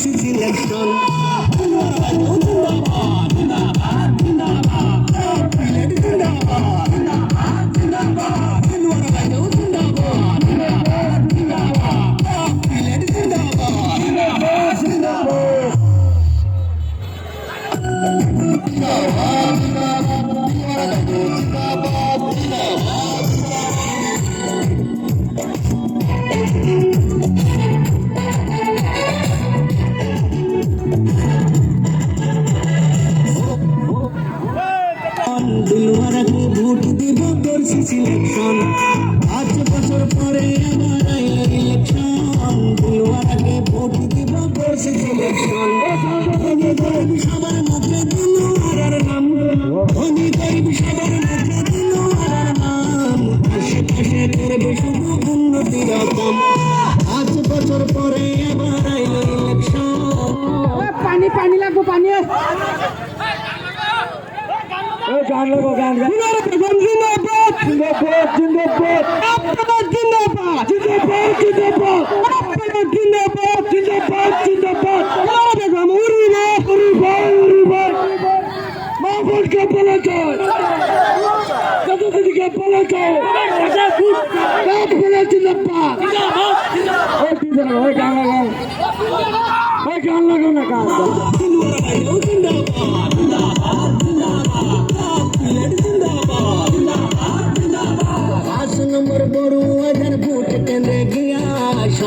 দেব করছে সিলেকশন গান লাগবো গান বেগম জিন্দাবাদ জিন্দাবাদ জিন্দাবাদ আপনার জিন্দাবাদ জিন্দাবাদ জিন্দাবাদ আপনার জিন্দাবাদ জিন্দাবাদ জিন্দাবাদ বেগম উড়িবে উড়িবে উড়িবে মা বোনকে বলে যায় জিন্দাবাদ ওই গান লাগাও গান না গান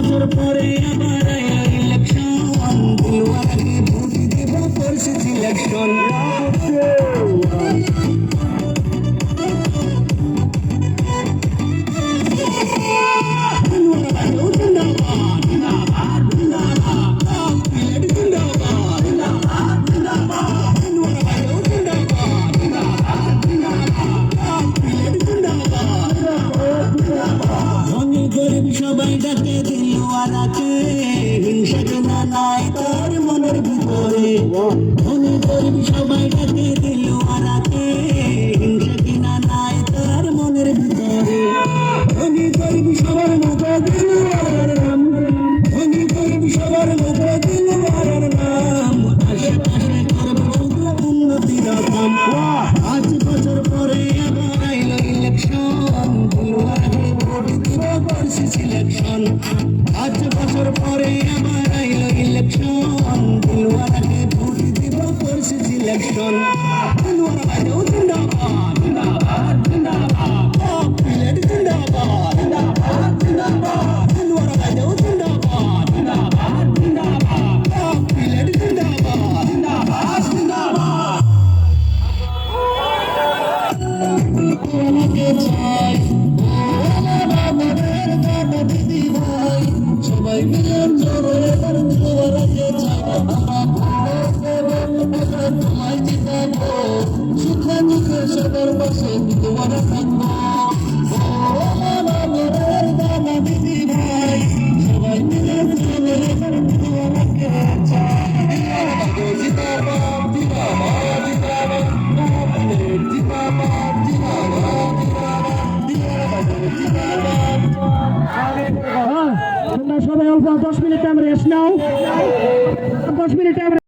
বছর পরে আবার ইলেকশন দিলওয়ারাকে ভোট দিব করছি সিলেকশন সবাই ডাকে দিলুয়ারাকে হিংসা কেনা নাই তোর মনের ভিতরে। সবাই ডাকে দিলুয়ারা পরে আমার আইলো ইলেকশন দিলওয়ালাকে ভোট দিব পরশু ইলেকশন দিলওয়ালা বাজাও হ্যাঁ, সবাই অল্প দশ মিনিট টাইম রেস্ট নাও। দশ মিনিট টাইম